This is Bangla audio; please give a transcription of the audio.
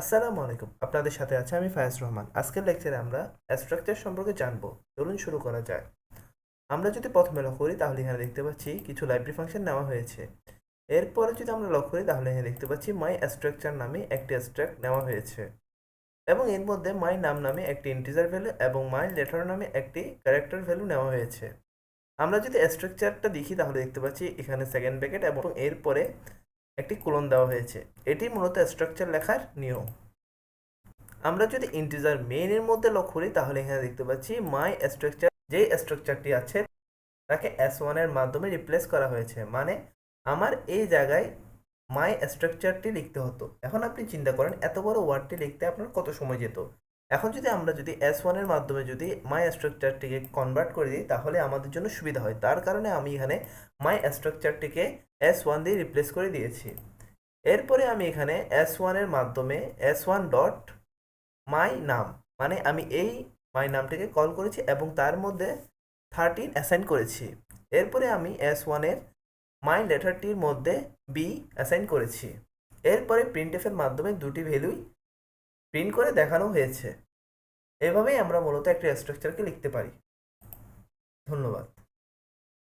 আসসালামু আলাইকুম, আপনাদের সাথে আছে আমি ফায়াজ রহমান। আজকের লেকচারে আমরা স্ট্রাকচার সম্পর্কে জানব। চলুন শুরু করা যায় আমরা যদি প্রথমে লক্ষ্য করি, তাহলে এখানে দেখতে পাচ্ছি কিছু লাইব্রেরি ফাংশন নেওয়া হয়েছে। এরপরে যদি আমরা লক্ষ্য করি, তাহলে এখানে দেখতে পাচ্ছি মাই স্ট্রাকচার নামে একটি স্ট্রাক্ট নেওয়া হয়েছে। এবং এর মধ্যে মাই নাম নামে একটি ইন্টিজার ভ্যালু এবং মাই লেটার নামে একটি ক্যারেক্টার ভ্যালু নেওয়া হয়েছে। আমরা যদি স্ট্রাকচারটা দেখি, তাহলে দেখতে পাচ্ছি এখানে সেকেন্ড ব্র্যাকেট এবং এরপরে একটি কোলন দেওয়া হয়েছে। এটি মূলত স্ট্রাকচার লেখার নিয়ম। আমরা যদি ইন্টিজার মেইনের মধ্যে লক্ষ্য করি, তাহলে এখানে দেখতে পাচ্ছি মাই স্ট্রাকচার যে স্ট্রাকচারটি আছে, তাকে এস ওয়ানের মাধ্যমে রিপ্লেস করা হয়েছে। মানে আমার এই জায়গায় মাই স্ট্রাকচারটি লিখতে হতো। এখন আপনি চিন্তা করেন, এত বড় ওয়ার্ডটি লিখতে আপনার কত সময় যেত? এখন যদি আমরা যদি এস ওয়ানের মাধ্যমে যদি মাই স্ট্রাকচারটিকে কনভার্ট করে দিই, তাহলে আমাদের জন্য সুবিধা হয়। তার কারণে আমি এখানে মাই স্ট্রাকচারটিকে এস ওয়ান দিয়ে রিপ্লেস করে দিয়েছি। এরপরে আমি এখানে এস ওয়ানের মাধ্যমে এস ওয়ান ডট মাই নাম মানে আমি এই মাই নামটিকে কল করেছি এবং তার মধ্যে থার্টিন অ্যাসাইন করেছি। এরপরে আমি এস ওয়ানের মাই লেটারটির মধ্যে বি অ্যাসাইন করেছি। এরপরে প্রিন্টএফের মাধ্যমে দুটি ভ্যালুই প্রিন্ট করে দেখানো হয়েছে। এভাবেই আমরা মূলত একটা স্ট্রাকচারকে লিখতে পারি। ধন্যবাদ।